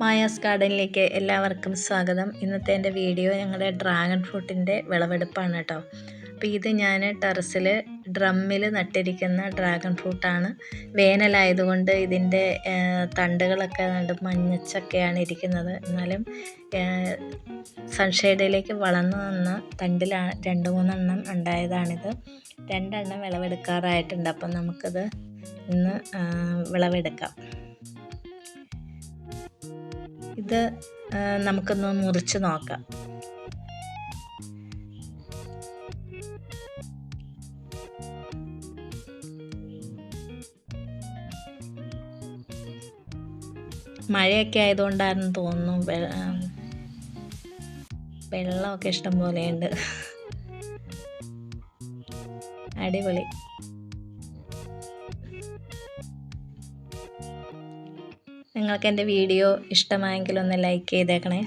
Maya's ഗാർഡനിലേക്ക് എല്ലാവർക്കും സ്വാഗതം. ഇന്നത്തെ എന്റെ വീഡിയോ ഞങ്ങളുടെ ഡ്രാഗൺ ഫ്രൂട്ടിന്റെ വിളവെടുപ്പാണ് കേട്ടോ. അപ്പോൾ ഇത് ഞാൻ ടെറസിൽ ഡ്രമ്മിൽ നട്ടിരിക്കുന്ന ഡ്രാഗൺ ഫ്രൂട്ടാണ്. വേനലായതുകൊണ്ട് ഇതിന്റെ തണ്ടുകളൊക്കെ നല്ല മഞ്ഞച്ചൊക്കെയാണ് ഇരിക്കുന്നത്. എന്നാലും സൺഷെയ്ഡിലേക്ക് വളർന്നു നിന്ന തണ്ടിലാണ് രണ്ട് മൂന്നെണ്ണം ഉണ്ടായതാണിത്. രണ്ടെണ്ണം വിളവെടുക്കാറായിട്ടുണ്ട്. അപ്പം നമുക്കത് ഇന്ന് വിളവെടുക്കാം. ഇത് നമുക്കൊന്ന് മുറിച്ച് നോക്കാം. മഴയൊക്കെ ആയതുകൊണ്ടായിരുന്നു തോന്നുന്നു. വെള്ളമൊക്കെ ഇഷ്ടം പോലെയുണ്ട്. അടിപൊളി. നിങ്ങൾക്ക് എന്റെ വീഡിയോ ഇഷ്ടമായെങ്കിൽ ഒന്ന് ലൈക്ക് ചെയ്തേക്കണേ.